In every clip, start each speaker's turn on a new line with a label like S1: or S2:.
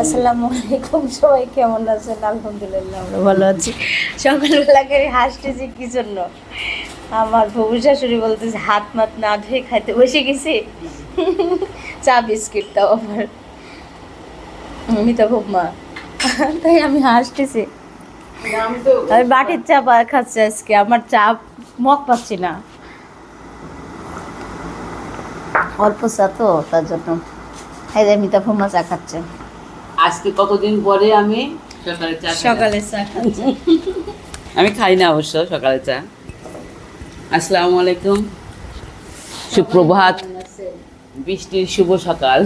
S1: আসসালামু আলাইকুম সবাই কেমন আছেন? আলহামদুলিল্লাহ আমরা ভালো আছি। সকালবেলা করে হাসতেছি কি জন্য? আমার শাশুড়ি বলতেছে হাত মাত না ধুয়ে খাইতে বসে গেছি। চা বিস্কিট দাও মিতা মা। তাই আমি হাসতেছি। আমি বাটির চা খাচ্ছি আজকে আমার চা মক পাচ্ছি না। অল্প চা তো তার জন্য। এই যে মিতা ফুমা চা খাচ্ছে।
S2: আজকে কতদিন পরে আমি সকালে চা
S1: সকালে চা খাচ্ছে।
S2: আমি খাই না অবশ্য সকালে চা। আসসালামু আলাইকুম। সুপ্রভাত। বৃষ্টির শুভ সকাল।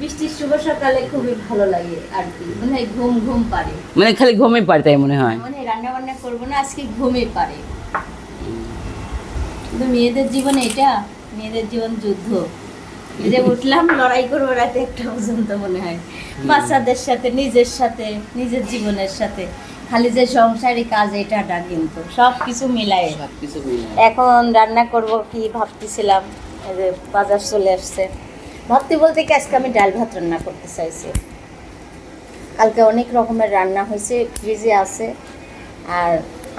S1: বৃষ্টির শুভ সকালে খুবই ভালো লাগে আর কি মানে ঘুম ঘুম পারে।
S2: মানে খালি ঘুমে পারে তাই মনে হয়।
S1: মানে রান্না বান্না করব না আজকে ঘুমে পারে। কিন্তু মেয়েদের জীবনে এটা মেয়েদের জীবন যুদ্ধ। যে উঠলাম লড়াই করব রাতে একটা পর্যন্ত মনে হয়। বাচ্চাদের সাথে নিজের সাথে নিজের জীবনের সাথে। খালি যে সংসারী কাজ এটা না কিন্তু। সব কিছু মিলায়। এখন রান্না করব কি ভাবতেছিলাম যে বাজার চলে আসছে। ভাবতে বলতে কি আজকে আমি ডাল ভাত রান্না করতে চাইছি। কালকে অনেক রকমের রান্না হয়েছে ফ্রিজে আছে আর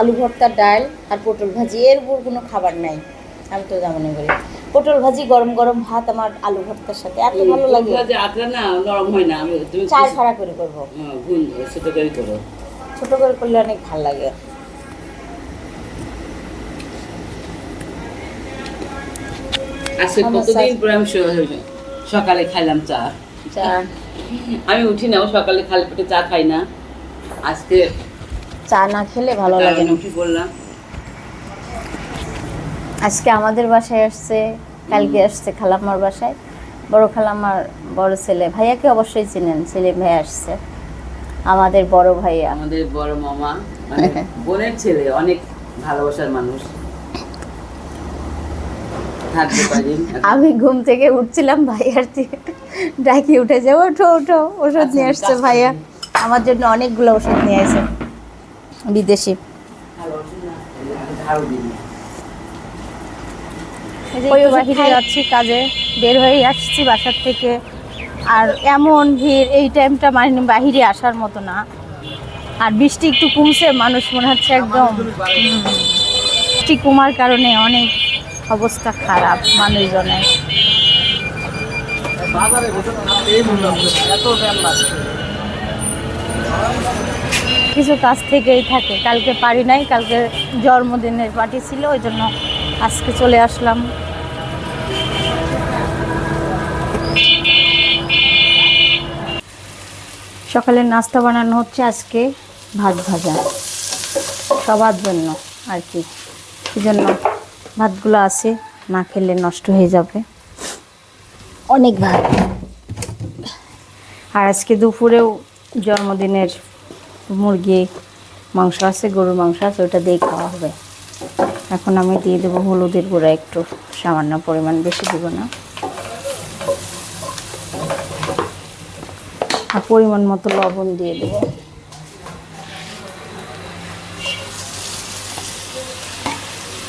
S1: আলু ভর্তা ডাল আর পটল ভাজি এর উপর কোনো খাবার নাই। আমি তো যেমন করি পটল ভাজি গরম গরম ভাত আমার আলু ভর্তার সাথে। এত ভালো লাগে।
S2: যে আঁকড়া না নরম হয় না আমি তুমি
S1: চার ফাড়া করে করব।
S2: হ্যাঁ, ছোট করে করো।
S1: ছোট করে করলে অনেক ভালো লাগে।
S2: আজকে কতদিন পরে আমি সকালে খাইলাম চা।
S1: চা।
S2: আমি উঠি না সকালে খালি পেটে চা খাই না। আজকে
S1: চা না খেলে ভালো লাগে না।
S2: উঠি পড়লাম
S1: আজকে আমাদের বাসায় আসছে কালকে আসছে খালাম্মার বাসায়। বড় খালাম্মার বড় ছেলে। ভাইয়াকে অবশ্যই চিনেন ছেলে ভাই আসছে। আমাদের বড় ভাইয়া।
S2: আমাদের বড় মামা মানে বোনের ছেলে অনেক ভালোবাসার মানুষ।
S1: আমি ঘুম থেকে উঠছিলাম ভাইয়ার থেকে ডাকি উঠে যাব ওঠো ওঠো ওষুধ নিয়ে আসছে ভাইয়া। আমার জন্য অনেকগুলো ওষুধ নিয়ে আসে বিদেশি। বাহিরে যাচ্ছি কাজে বের হয়ে আসছি বাসার থেকে। আর এমন ভিড় এই টাইমটা মানে বাহিরে আসার মতো না। আর বৃষ্টি একটু কমছে মানুষ মনে হচ্ছে একদম বৃষ্টি কমার কারণে অনেক অবস্থা খারাপ মানুষজনের। কিছু কাজ থেকেই থাকে কালকে পারি নাই কালকে জন্মদিনের পার্টি ছিল ওই জন্য আজকে চলে আসলাম। সকালের নাস্তা বানানো হচ্ছে আজকে ভাত ভাজা। সবার জন্য আর কি। জন্য ভাতগুলো আছে, না খেলে নষ্ট হয়ে যাবে। অনেক ভাত। আর আজকে দুপুরেও জন্মদিনের মুরগি মাংস আছে, গরুর মাংস আছে, ওটা দিয়ে খাওয়া হবে। এখন আমি দিয়ে দেবো হলুদের গুঁড়া একটু। সামান্য পরিমাণ বেশি দেবো না। আর পরিমাণ মতো লবণ দিয়ে দেবো।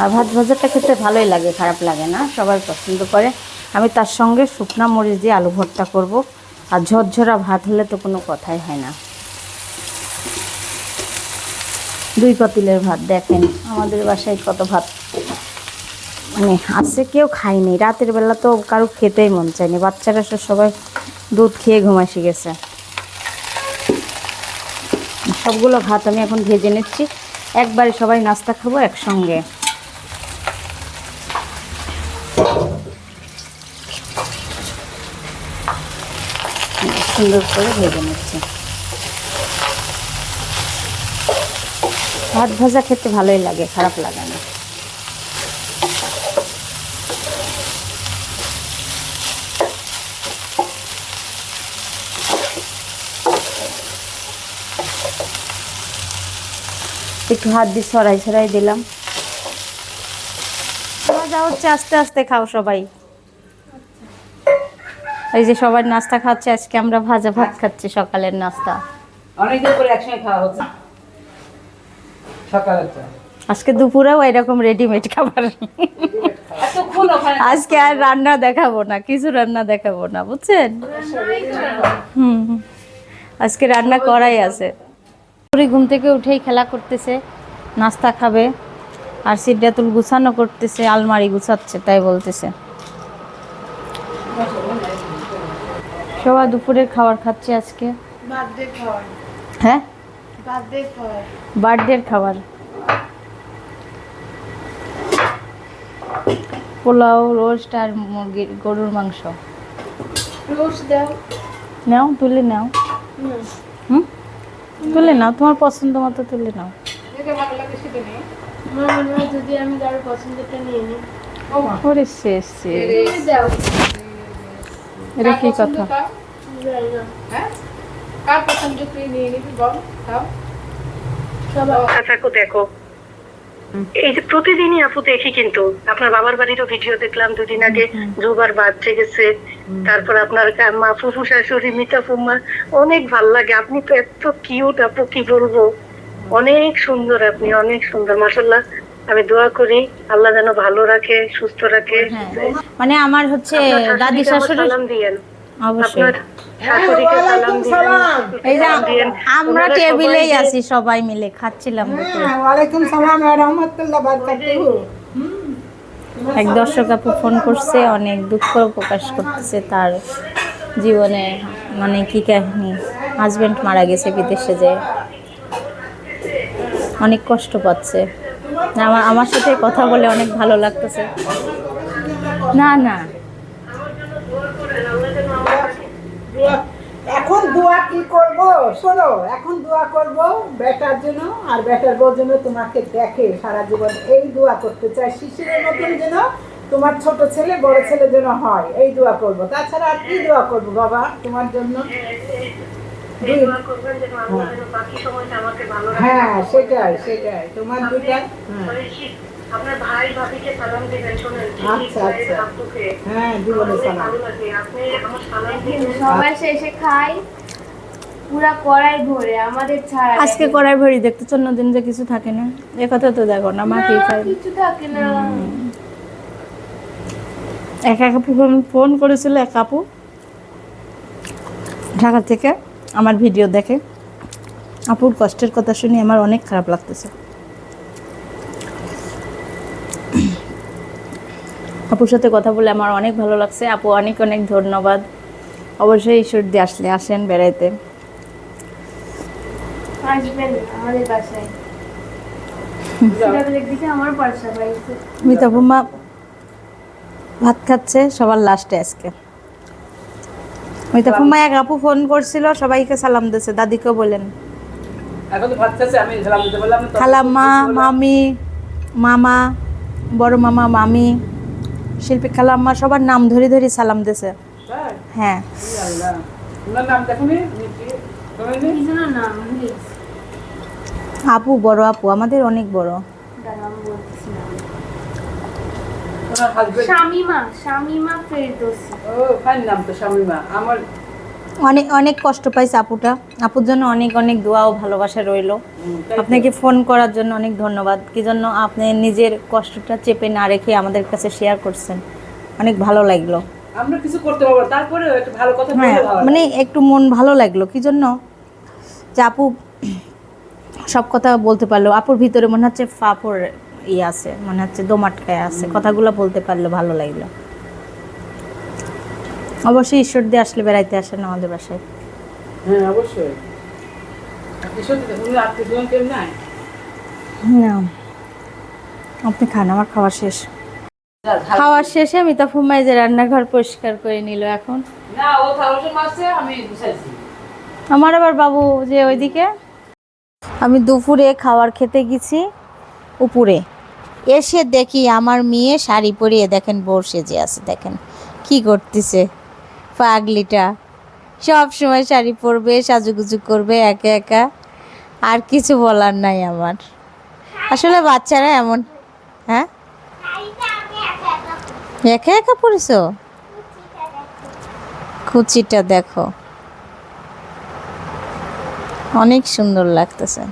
S1: আর ভাত ভাজাটা খেতে ভালোই লাগে, খারাপ লাগে না, সবাই পছন্দ করে। আমি তার সঙ্গে শুকনা মরিচ দিয়ে আলু ভর্তা করব। আর ঝরঝরা ভাত হলে তো কোনো কথাই হয় না। দুই পাতিলের ভাত, দেখেন আমাদের বাসায় কত ভাত। মানে আছে, কেউ খায়নি রাতের বেলা তো কারও খেতেই মন চায়নি বাচ্চারা সব সবাই দুধ খেয়ে ঘুমায় শিখেছে সবগুলো ভাত আমি এখন ভেজে নিচ্ছি। একবারে সবাই নাস্তা খাব একসঙ্গে। সুন্দর করে ভেজে নিচ্ছি। ভাত ভাজা খেতে ভালোই লাগে, খারাপ লাগে না। একটু হাত দিয়ে ছড়াই ছড়াই দিলাম। মজা হচ্ছে আস্তে আস্তে খাও সবাই। এই যে সবার নাস্তা খাচ্ছে, আজকে আমরা ভাজা ভাত খাচ্ছি সকালের নাস্তা।
S2: অনেকদিন পরে একসঙ্গে খাওয়া হচ্ছে।
S1: আজকে দুপুরেও এরকম রেডিমেড খাবার। আজকে আর রান্না দেখাবো না কিছু রান্না দেখাবো না বুঝছেন? হুম। আজকে রান্না করাই আছে। পুরি ঘুম থেকে উঠেই খেলা করতেছে নাস্তা খাবে আর সিদ্ধাতুল গুছানো করতেছে আলমারি গুছাচ্ছে তাই বলতেছে। সবাই দুপুরের খাবার খাচ্ছে আজকে। হ্যাঁ? বার্থডের খাবার। পোলাও রোস্ট আর মুরগির গরুর মাংস।
S3: দাও।
S1: নাও তুলে নাও। হুম। তুলে নাও তোমার পছন্দ মতো তুলে নাও।
S3: আমার যদি আমি কারোর পছন্দটা নিয়ে নিই।
S1: ওরে শেষ শেষ।
S3: তুমি
S1: এটা কি কথা।
S4: কার পছন্দ তুই নিয়ে নিবি বল তাও
S5: আচ্ছা দেখো। এই যে প্রতিদিনই আপু দেখি কিন্তু আপনার বাবার বাড়িরও ভিডিও দেখলাম দুদিন আগে দুবার বাচ্চা গেছে। তারপর আপনার মা ফুফু শাশুড়ি মিতা ফুম্মা অনেক ভালো লাগে। আপনি তো এত কিউট আপু কি বলব? অনেক সুন্দর আপনি অনেক সুন্দর মাসাল্লাহ আমি দোয়া করি আল্লাহ যেন ভালো রাখে সুস্থ রাখে।
S1: মানে আমার হচ্ছে দাদি শাশুড়ি অবশ্যই।
S5: আপনার শাশুড়িকে সালাম দিয়েন
S1: এই যে আমরা টেবিলেই আছি সবাই মিলে খাচ্ছিলাম
S4: বারকাতুহু।
S1: এক দর্শক আপু ফোন করছে অনেক দুঃখ প্রকাশ করতেছে তার জীবনে মানে কি কাহিনী? হাজবেন্ড মারা গেছে বিদেশে যে। অনেক কষ্ট পাচ্ছে। আমার আমার সাথে কথা বলে অনেক ভালো লাগতেছে। না না।
S4: দোয়া কি করব? শোনো এখন দোয়া করব বেটার জন্য আর বেটার বউর জন্য তোমাকে দেখে সারা জীবন এই দোয়া করতে চাই শিশিরের মতন যেন তোমার ছোট ছেলে বড় ছেলে যেন হয় এই দোয়া করব। তাছাড়া আর কি দোয়া করব বাবা তোমার জন্য?
S5: রাখে।
S4: হ্যাঁ সেটাই সেটাই। তোমার দুটা হ্যাঁ।
S5: মানে আপনার ভাই ভাবিকে সালাম দিবেন শোনেন
S4: আচ্ছা, আচ্ছা। হ্যাঁ জীবনে সালাম।
S5: আপনি আমার সালাম দিবেন।
S3: সবাই শেষে খাই। পুরা কড়াই ভরে আমাদের ছাড়া
S1: আজকে কড়াই ভরি দেখতে অন্য দিন যে কিছু থাকে না। এ কথা তো দেখো না মা কি
S3: কিছু থাকে না।
S1: এক এক ফোন- ফোন করেছিল এক আপু। ঢাকা থেকে আমার ভিডিও দেখে। আপুর কষ্টের কথা শুনে আমার অনেক খারাপ লাগতেছে। আপুর সাথে কথা বলে আমার অনেক ভালো লাগছে। আপু অনেক অনেক ধন্যবাদ। অবশ্যই ঈশ্বর দিয়ে আসলে আসেন বেড়াইতে।
S3: আসবেন আমাদের বাসায়। আমার পার্সা
S1: মিতা বুমা ভাত খাচ্ছে সবার লাস্টে আজকে। মিতা এক আপু ফোন করছিল সবাইকে সালাম দিয়েছে দাদিকে বলেন।
S2: এখন তো ভাত খাচ্ছে আমি সালাম দিতে বললাম না, তখন
S1: খালাম্মা মামি মামা বড় মামা মামি শিল্পী খালাম্মা সবার নাম ধরে ধরে সালাম দিয়েছে। হ্যাঁ।
S2: নাম
S1: আপু বড় আপু আমাদের অনেক বড়। অনেক অনেক কষ্ট পাইছে আপুটা। আপুর জন্য অনেক অনেক দোয়া ও ভালোবাসা রইল। আপনাকে ফোন করার জন্য অনেক ধন্যবাদ। কি জন্য আপনি নিজের কষ্টটা চেপে না রেখে আমাদের কাছে শেয়ার করছেন? অনেক ভালো লাগল।
S2: আমরা কিছু করতে পারব না, তারপরেও একটু ভালো কথা
S1: হ্যাঁ মানে একটু মন ভালো লাগল। কি জন্য? যে আপু সব কথা বলতে পারল। আপুর ভিতরে মনে হচ্ছে ফাপড় ই আছে মনে হচ্ছে দোমাটকায় আছে। কথাগুলো বলতে পারল ভালো লাগল। অবশ্যই ঈশ্বর দিয়ে আসলে বেড়াইতে আসেন আমাদের বাসায়।
S2: হ্যাঁ অবশ্যই?
S1: না। আপনি খান আমার খাওয়া শেষ। খাওয়া শেষে মিতা ফুমাই যে রান্নাঘর পরিষ্কার করে নিল এখন। আমার আবার বাবু যে ওইদিকে আমি দুপুরে খাবার খেতে গেছি, উপরে। এসে দেখি আমার মেয়ে শাড়ি পরিয়ে দেখেন, বোর সেজে আছে, দেখেন কি করতেছে পাগলিটা। সব সময় শাড়ি পরবে, সাজুগুজু করবে, একা একা, আর কিছু বলার নাই আমার। আসলে বাচ্চারা এমন হ্যাঁ? একা একা পড়েছো? কুচিটা দেখো। অনেক সুন্দর লাগতেছে।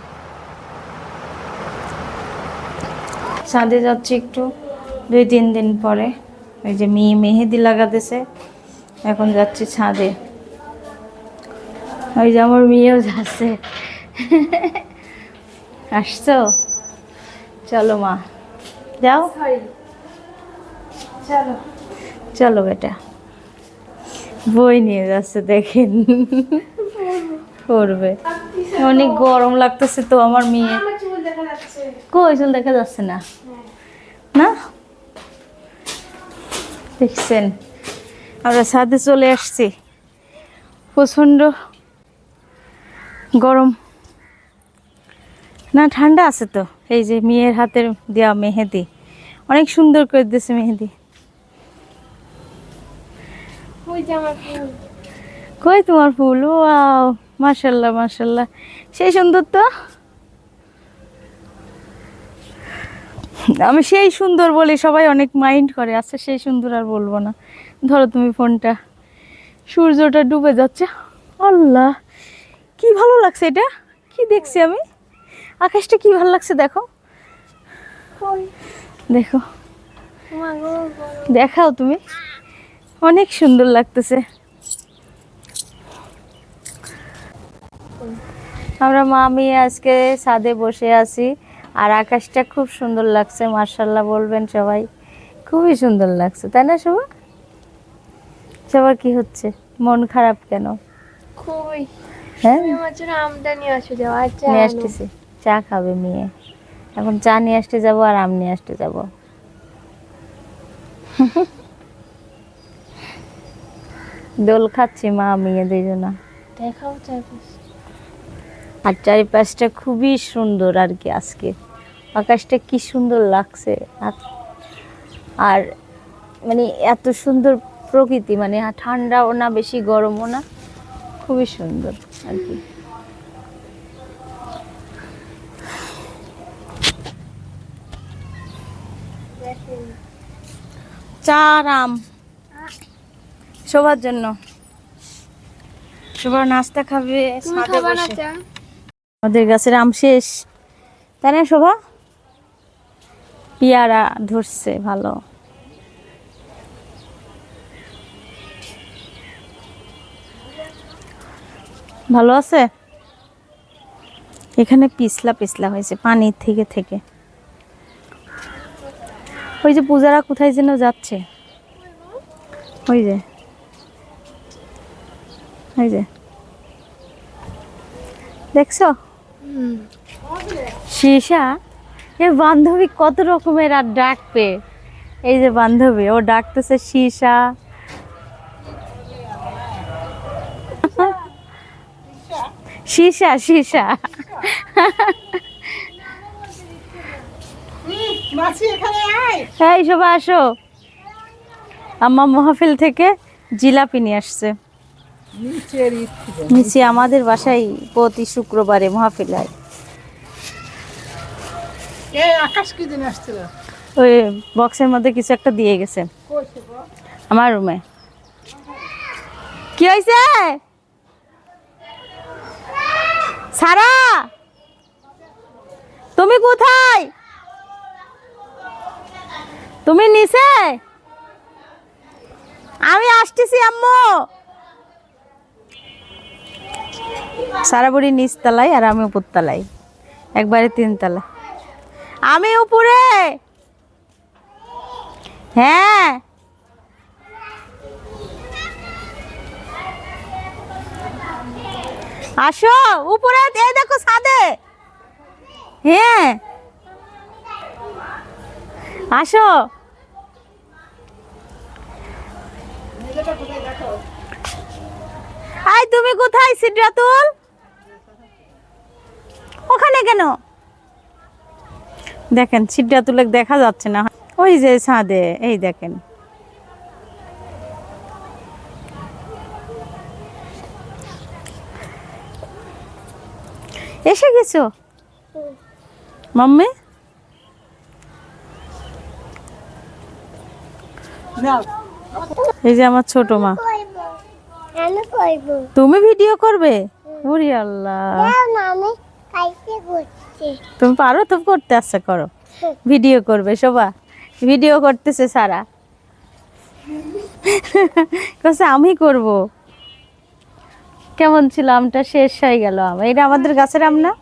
S1: ছাদে যাচ্ছি একটু দুই তিন দিন পরে। ওই যে মেয়ে মেহেদি লাগাতেছে এখন যাচ্ছি ছাদে। ওই যে আমার মেয়েও যাচ্ছে। আসছো? চলো মা। যাও।
S3: চলো।
S1: চলো বেটা। বই নিয়ে যাচ্ছে দেখেন। করবে অনেক গরম লাগতেছে তো আমার মেয়ে। কই চুল দেখা যাচ্ছে না? না? দেখছেন আমরা ছাদে চলে আসছি। প্রচণ্ড গরম। না ঠান্ডা আছে তো। এই যে মেয়ের হাতের দেওয়া মেহেদি। অনেক সুন্দর করে দিয়েছে মেহেদি। কই তোমার ফুল? ওয়াও। মাশাল্লাহ মাশাল্লাহ। সেই সুন্দর তো? আমি সেই সুন্দর বলি সবাই অনেক মাইন্ড করে আচ্ছা সেই সুন্দর আর বলব না। ধরো তুমি ফোনটা সূর্যটা ডুবে যাচ্ছে। আল্লাহ কি ভালো লাগছে এটা? কি দেখছি আমি? আকাশটা কি ভালো লাগছে দেখো। দেখো। দেখাও তুমি। অনেক সুন্দর লাগতেছে। আমরা মা মেয়ে আজকে ছাদে বসে আছি আর আকাশটা খুব সুন্দর লাগছে মার্শাল্লাহ বলবেন সবাই। খুবই সুন্দর লাগছে তাই না শোভা? সবার কি হচ্ছে? মন খারাপ কেন?
S3: কই
S1: হ্যাঁ?
S3: নিয়ে
S1: আসতেছি। চা খাবে মেয়ে। এখন চা নিয়ে আসতে যাব আর আম নিয়ে আসতে যাব। দোল খাচ্ছি মা মেয়ে দুজনা।
S3: দেখাও চারপাশ
S1: আর চারিপাশটা খুবই সুন্দর আর কি আজকে। আকাশটা কি সুন্দর লাগছে। আর- আর মানে এত সুন্দর প্রকৃতি মানে ঠান্ডাও না বেশি গরমও না খুবই সুন্দর আর কি। চার আম সবার জন্য। সবার নাস্তা খাবে ছাদে বসে। আমাদের গাছের আম শেষ। তাই না, শোভা? পেয়ারা ধরছে, ভালো। ভালো আছে? এখানে পিছলা পিছলা হয়েছে পানির থেকে থেকে। ওই যে পূজারা কোথায় যেন যাচ্ছে? ওই যে। ওই যে। দেখছ? সীসা, এ বান্ধবী কত রকমের আর ডাকবে? এই যে বান্ধবী, ও ডাকতেছে সীসা। সীসা সীসা।
S4: মাছি এখানে আয়
S1: এই, সবাই আসো। আম্মা মহাফিল থেকে জিলাপি নিয়ে আসছে। নিচে আমাদের বাসায় প্রতি শুক্রবারে মহাফিল
S4: আকাশ কি দিন আসছিল?
S1: ওই বক্সের মধ্যে কিছু একটা দিয়ে গেছে? আমার রুমে। কি হয়েছে সারা! তুমি কোথায়? তুমি নিচে? আমি আসতেছি আম্মু। সারা বুড়ি নিচ তলায় আর আমি উপর তলায় একবারে তিন তলা আমি উপরে! হ্যাঁ! আসো, উপরে! এই দেখো ছাদে! হ্যাঁ! আসো! তুমি কোথায় সিদ্রাতুল ওখানে কেন? দেখেন সিদ্রাতুলে দেখা যাচ্ছে না। ওই যে ছাদে এই দেখেন। এসে গেছো? মাম্মি? এই যে আমার ছোট মা।
S3: কইব
S1: তুমি ভিডিও করবে? ওরে আল্লাহ।
S3: আমি কাইতে করছি।
S1: তুমি পারো তো করতে আসছে করো। ভিডিও করবে শোভা। ভিডিও করতেছে সারা। কসে আমি করব। কেমন ছিল আমটা? শেষ হয়ে গেল আমার এটা আমাদের গাছের আম না?